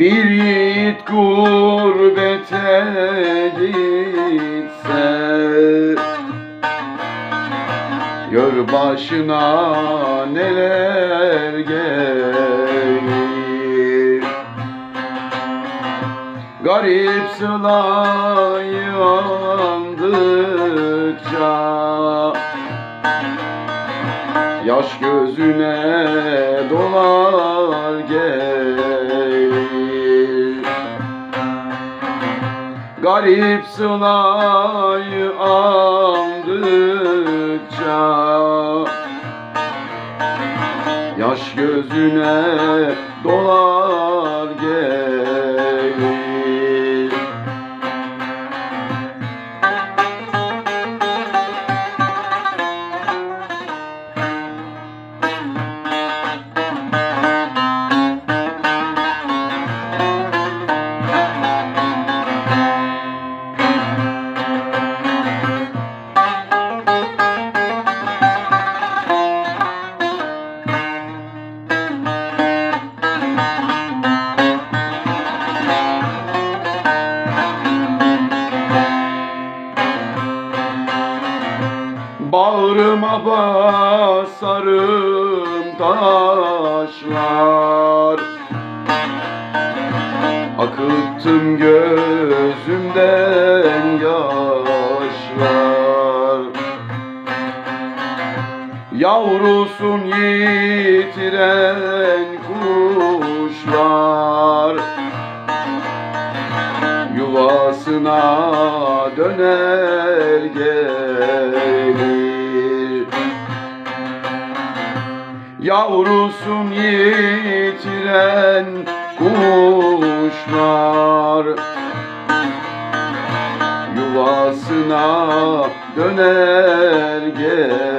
Bir yiğit gurbete gitse Gör başına neler gelir. Garip sılayı andıkça Yaş gözüne dolar gel Garip sılayı andıkça Yaş gözüne dolar gelir Bağrıma basarım taşlar. Akıttım gözümden yaşlar. Yavrusun yitiren kuşlar. Yuvasına döner gelir Yavrusun yitiren kuşlar. Yuvasına döner gelir